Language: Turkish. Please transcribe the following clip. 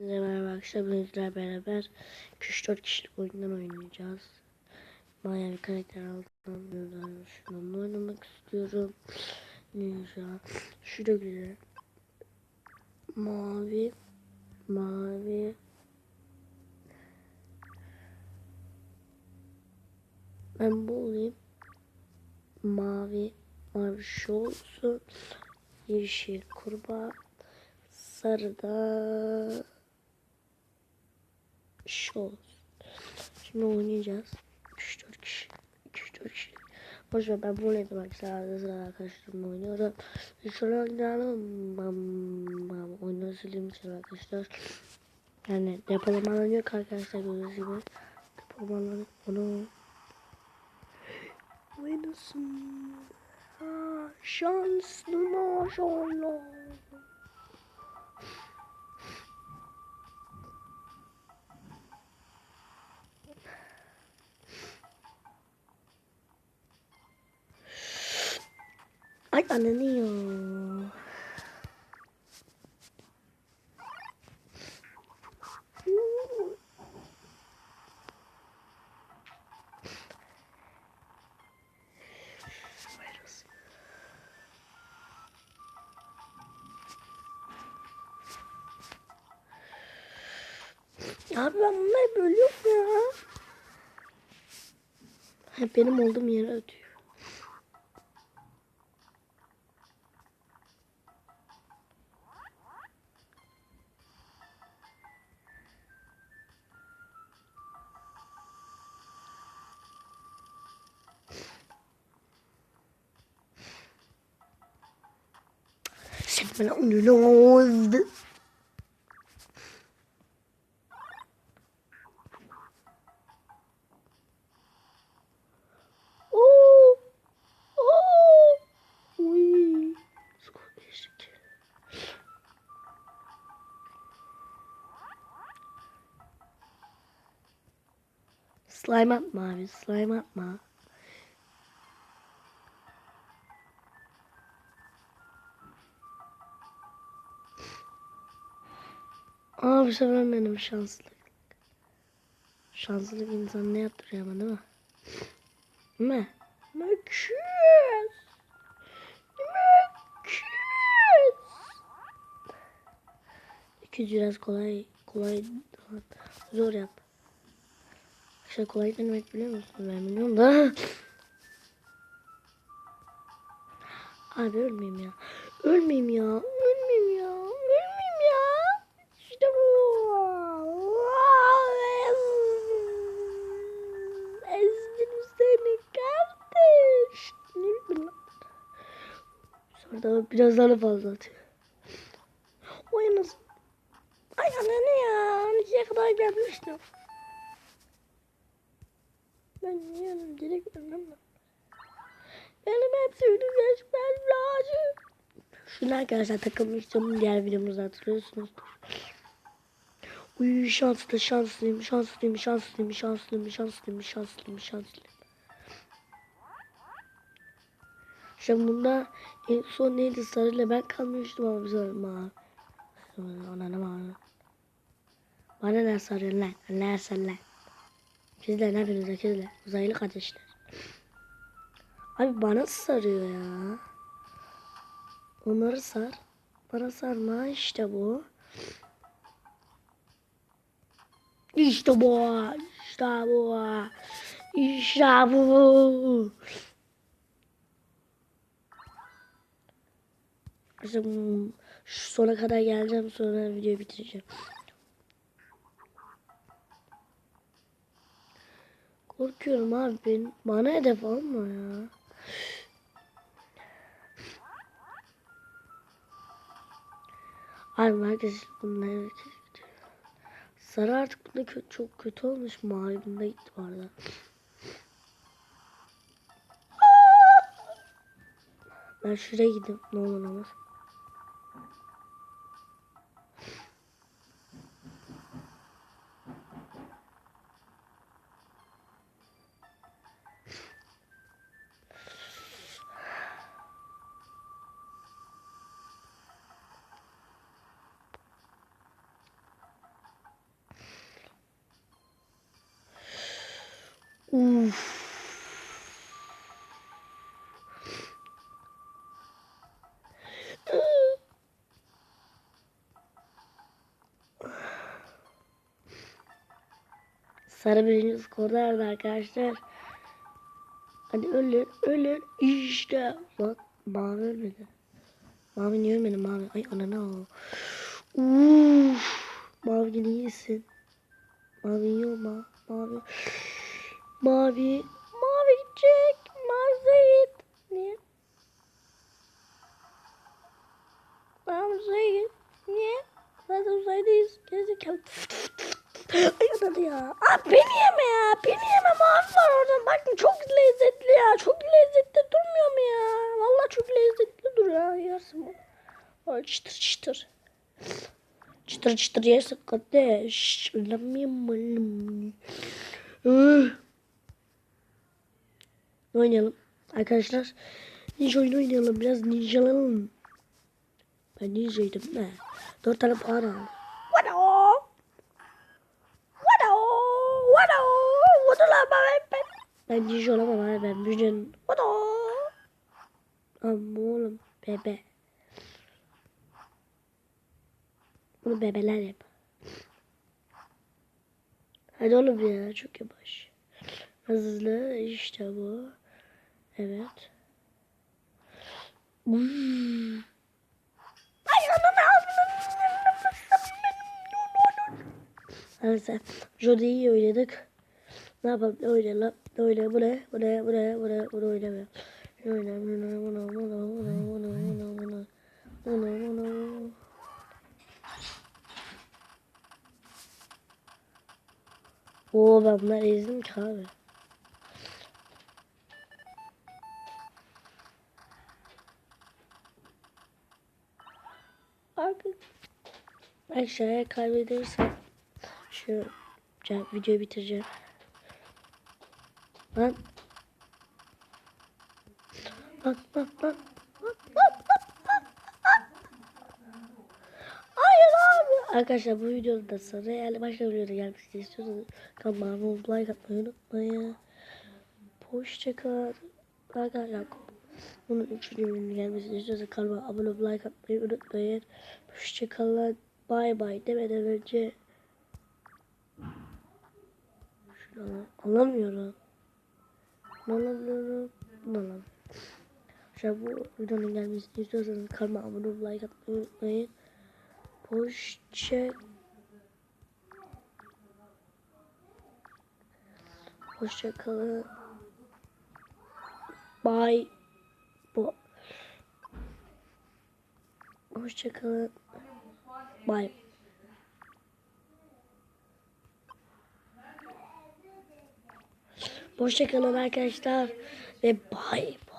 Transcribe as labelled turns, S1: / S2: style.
S1: Merhaba arkadaşlar. Beraber 3-4 kişilik oyundan oynayacağız. Bayağı bir karakter aldım. Şununla oynamak istiyorum. Ninja. Şu da güzel. Mavi. Mavi. Ben bu olayım. Mavi. Mavi şu olsun. Yeşil kurbağa. Sarıda şu olsun. Şimdi oynayacağız. 3-4 kişi. 2-4 kişi. Boşver ben bunu arkadaşlar. Arada sıra arkadaşlarımla oynuyorum. Şöyle oynayalım. Bam, bam. Oyunu sildiğim için arkadaşlar. Yani depolamalar yok arkadaşlar gördüğünüz gibi. Depolamalar onu oynasın. Ha, şanslı maşallah. Ay ananı ya. Abi ben bunları bölüyorum ya. Hep benim olduğum yere atıyor. Sen bana onu Oo. Oo. Uy. Skor geçtik. Slime atma abi, slime atma. Aa bu sefer benim şanslık. Şanslı bir insan ne yaptırıyor ama değil mi? Değil mi? Müküz. Müküz. İki biraz kolay kolay zor yap. İşte kolay ne demek biliyor musun? Ben biliyorum da. Abi ölmeyeyim ya. Ölmeyeyim ya. Ölmeyeyim Sonra biraz daha fazla atıyor. Oy nasıl? Ay anne ya. 12'ye kadar gelmiştim. Ben niye direkt ölmem lan. Benim hepsini geçmem lazım. Şunu arkadaşlar takılmıştım. Diğer videomuzu hatırlıyorsunuzdur. Uy şanslı şanslıyım şanslıyım şanslıyım şanslıyım şanslıyım şanslıyım şanslıyım. Şimdi bunda en son neydi sarıyla ben kalmıştım ama biz ma. Ona ne bana. Ne sarıyorsun lan? Ne sarı lan? İkizler ne yapıyorsunuz ikizler? Uzaylı kardeşler. Abi bana sarıyor ya. Onları sar. Bana sarma işte bu. İşte bu. İşte bu. İşte bu. İşte şu sona kadar geleceğim sonra videoyu bitireceğim. Korkuyorum abi ben bana hedef alma ya. Abi herkes bunlar Sarı artık bunda kö çok kötü olmuş. Mavi bunda gitti bu. Ben şuraya gideyim. Ne olur olmaz. Sarı birinci skorda nerede arkadaşlar? Hadi ölün ölün işte. Bak mavi ölmedi. Mavi niye ölmedi mavi? Ay anana. Uff. Mavi iyisin. Mavi iyi olma. Mavi. Mavi. Mavi gidecek. Mavi Zeyt. Niye? Mavi Zeyt. Niye? Zaten uzaydayız. Gerizekalı. Ay ananı ya. Aa, beni yeme ya. Beni yeme. Mavi var orada. Bakın çok lezzetli ya. Çok lezzetli durmuyor mu ya? Vallahi çok lezzetli duruyor. Yersin bu. Ay çıtır çıtır. Çıtır çıtır yersin kardeş. Ne oynayalım? Arkadaşlar ninja oyunu oynayalım. Biraz ninjalanalım. Ben ninjaydım ne? Dört tane puan aldım. Lan ben ben. Ben ninja olamam abi ben büyücün. Vado! Amma oğlum bebe. Bunu bebeler yap. Hadi oğlum ya çok yavaş. Hızlı işte bu. Evet. Uy. Ay ananı Neyse. Jode'yi iyi oynadık. Ne yapalım? Ne oynayalım lan? Ne oynayalım? Bu ne? Bu ne? Bu ne? Bu ne? Bunu oynamıyorum. Bunu oynayalım. Bunu oynayalım. Bunu oynayalım. Bunu oynayalım. Bunu oynayalım. Bunu oynayalım. Bunu oynayalım. Oo ben bunları ezdim ki abi. Abi. Aşağıya kaybedersem şu videoyu bitireceğim. Lan, lan. Hayır abi. Arkadaşlar bu videonun da sonra yani başka videoda gelmesini istiyorsanız kanalıma abone like atmayı unutmayın. Hoşçakalın. Arkadaşlar bunun üçüncü bölümünün gelmesini istiyorsanız kanalıma abone olup like atmayı unutmayın. Hoşçakalın. Bay bay demeden önce şunu al- alamıyorum. Alamıyorum. Bunu alamıyorum. Arkadaşlar bu videonun gelmesini istiyorsanız kanalıma abone olup like atmayı unutmayın. Hoşça Hoşça kalın. Bye. Bu. Hoşça kalın. Bye. Hoşça kalın arkadaşlar ve bye.